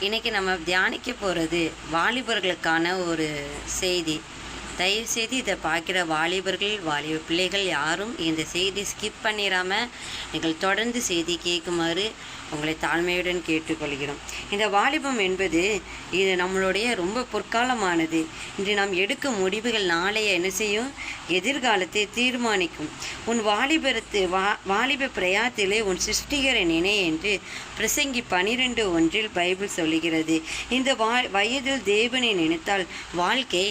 இன்றைக்கி நம்ம தியானிக்க போகிறது வாலிபர்களுக்கான ஒரு செய்தி. தயவுசெய்து இதை பார்க்குற வாலிபர்கள் வாலிப பிள்ளைகள் யாரும் இந்த செய்தி ஸ்கிப் பண்ணிடாமல் நீங்கள் தொடர்ந்து செய்தி கேட்குமாறு உங்களை தாழ்மையுடன் கேட்டுக்கொள்கிறோம். இந்த வாலிபம் என்பது இது நம்மளுடைய ரொம்ப பொற்காலமானது. இன்று நாம் எடுக்கும் முடிவுகள் நாளைய என்ன செய்யும்? எதிர்காலத்தை தீர்மானிக்கும். உன் வாலிபரத்து வா வாலிப பிரயாத்திலே உன் சிருஷ்டிகரை நினை என்று பிரசங்கி பனிரெண்டு ஒன்றில் பைபிள் சொல்லுகிறது. இந்த வா வயதில் தேவனை நினைத்தால் வாழ்க்கை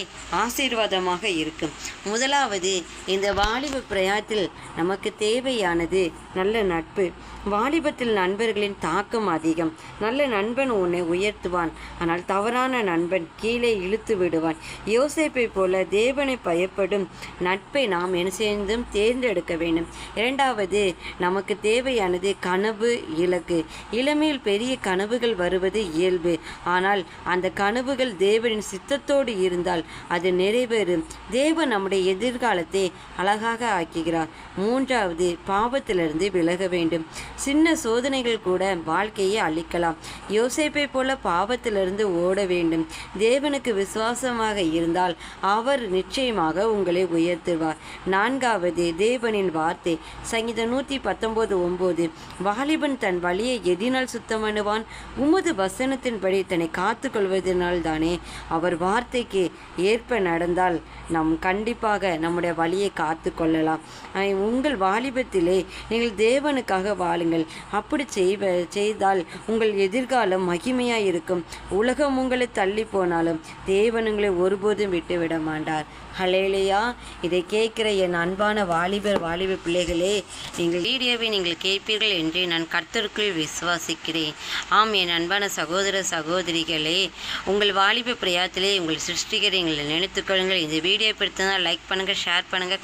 ஆசீர்வாதமாக இருக்கும். முதலாவது இந்த வாலிப பிரயாத்தில் நமக்கு தேவையானது நல்ல நட்பு. வாலிபத்தில் நண்பர்களின் தாக்கம் அதிகம். நல்ல நண்பன் உன்னை உயர்த்துவான். ஆனால் தவறான நண்பன் கீழே இழுத்து விடுவான். யோசிப்பை போல தேவனை பயப்படும் நட்பை நாம் என்ன செய்தும் தேர்ந்தெடுக்க வேண்டும். இரண்டாவது நமக்கு தேவையானது கனவு இலக்கு. இளமையில் பெரிய கனவுகள் வருவது இயல்பு. ஆனால் அந்த கனவுகள் தேவனின் சித்தத்தோடு இருந்தால் அது நிறைவேறும். தேவன் நம்முடைய எதிர்காலத்தை அழகாக ஆக்குகிறார். மூன்றாவது பாவத்திலிருந்து விலக வேண்டும். சின்ன சோதனைகள் கூட வாழ்க்கையை அழிக்கலாம். யோசிப்பை போல பாவத்திலிருந்து ஓட வேண்டும். தேவனுக்கு விசுவாசமாக இருந்தால் அவர் நிச்சயமாக உங்களை உயர்த்துவார். நான்காவது தேவனின் வார்த்தை. சங்கீதம் நூற்றி பத்தொம்போது ஒம்பது வாலிபன் தன் வழியை எதினால் சுத்தம் பண்ணுவான் உமது வசனத்தின்படி தன்னை காத்துக்கொள்வதனால் தானே அவர் வார்த்தைக்கு ஏற்ப நடந்தால் நம் கண்டிப்பாக நம்முடைய வழியை காத்து கொள்ளலாம். உங்கள் வாலிபத்திலே நீங்கள் தேவனுக்காக வாழுங்கள். அப்படி செய்வ செய்தால் உங்கள் எதிர்காலம் மகிமையாக இருக்கும். உலகம் உங்களை தள்ளி போனாலும் தேவன் உங்களை ஒருபோதும் விட்டு விட மாட்டார். ஹலேலையா இதை கேட்கிற என் அன்பான வாலிபர் வாலிப பிள்ளைகளே நீங்கள் வீடியோவை நீங்கள் கேட்பீர்கள் என்று நான் கர்த்தருக்குள் விசுவாசிக்கிறேன். ஆம் என் அன்பான சகோதர சகோதரிகளே உங்கள் வாலிப பிரயாத்திலே உங்கள் சிருஷ்டிகரை எங்களை நினைத்துக்கொள்ளுங்கள் இந்த வீடியோ பிடித்ததால் லைக் பண்ணுங்கள் ஷேர் பண்ணுங்கள்